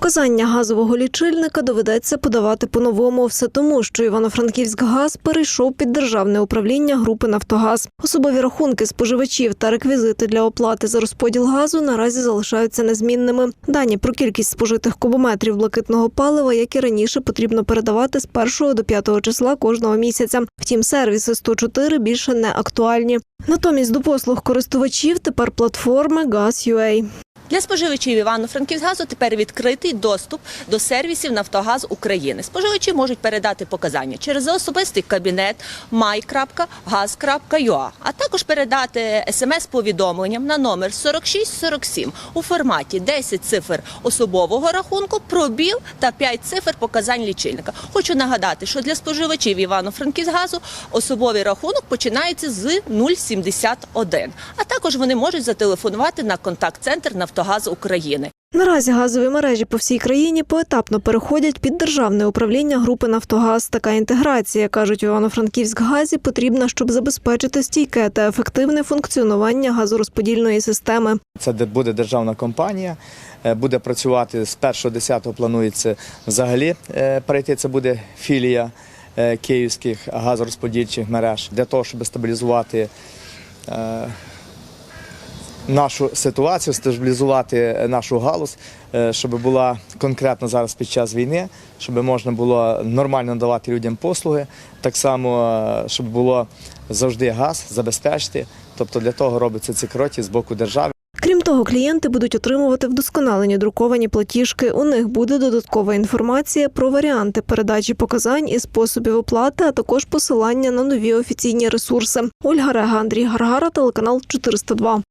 Показання газового лічильника доведеться подавати по-новому. Все тому, що Івано-Франківськгаз перейшов під державне управління групи Нафтогаз. Особові рахунки споживачів та реквізити для оплати за розподіл газу наразі залишаються незмінними. Дані про кількість спожитих кубометрів блакитного палива, як і раніше, потрібно передавати з 1 до 5 числа кожного місяця. Втім, сервіси 104 більше не актуальні. Натомість до послуг користувачів тепер платформи Gas.ua. Для споживачів Івано-Франківськгазу тепер відкритий доступ до сервісів Нафтогаз України. Споживачі можуть передати показання через особистий кабінет my.gaz.ua, а також передати смс-повідомленням на номер 4647 у форматі 10 цифр особового рахунку, пробіл та 5 цифр показань лічильника. Хочу нагадати, що для споживачів Івано-Франківськгазу особовий рахунок починається з 071, а також вони можуть зателефонувати на контакт-центр Нафтогаз України. Наразі газові мережі по всій країні поетапно переходять під державне управління групи Нафтогаз. Така інтеграція, кажуть в Івано-Франківськгазі, потрібна, щоб забезпечити стійке та ефективне функціонування газорозподільної системи. Це де буде державна компанія, е, буде працювати з 1.10 планується взагалі е, перейти. Це буде філія е, київських газорозподільчих мереж для того, щоб стабілізувати нашу ситуацію, стабілізувати нашу галузь, е, щоб була конкретно зараз під час війни, щоб можна було нормально надавати людям послуги, так само, е, щоб було завжди газ забезпечити. Тобто для того робиться ці кроки з боку держави. Крім того, клієнти будуть отримувати вдосконалені друковані платіжки. У них буде додаткова інформація про варіанти передачі показань і способів оплати, а також посилання на нові офіційні ресурси. Ольга Рега, Андрій Гаргара, телеканал 402.